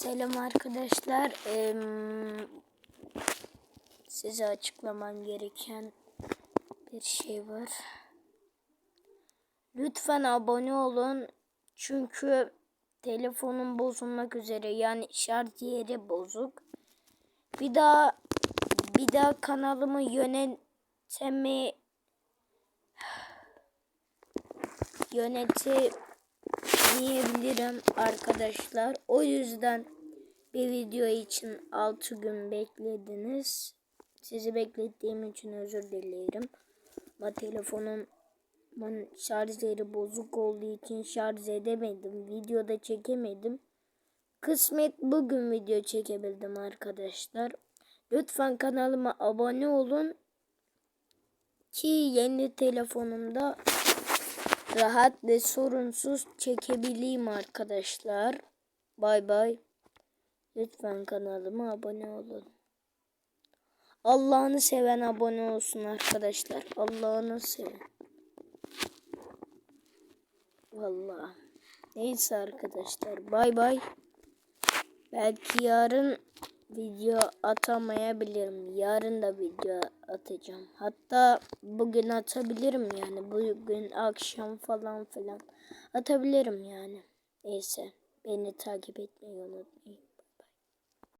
Selam arkadaşlar. Eee, size açıklamam gereken bir şey var. Lütfen abone olun. Çünkü telefonum bozulmak üzere. Yani şarj yeri bozuk. Bir daha bir daha kanalımı yönetemi yönetemeyebilirim arkadaşlar. O yüzden bir video için 6 gün beklediniz. Sizi beklettiğim için özür dilerim. Ama telefonum yeri bozuk olduğu için şarj edemedim. Videoda çekemedim. Kısmet bugün video çekebildim arkadaşlar. Lütfen kanalıma abone olun ki yeni telefonumda rahat ve sorunsuz çekebileyim arkadaşlar. Bay bay. Lütfen kanalıma abone olun. Allah'ını seven abone olsun arkadaşlar. Allah'ını seven. Vallahi. Neyse arkadaşlar. Bay bay. Belki yarın video atamayabilirim. Yarın da video atacağım. Hatta bugün atabilirim yani. Bugün akşam falan filan atabilirim yani. Neyse. Beni takip etmeyi unutmayın.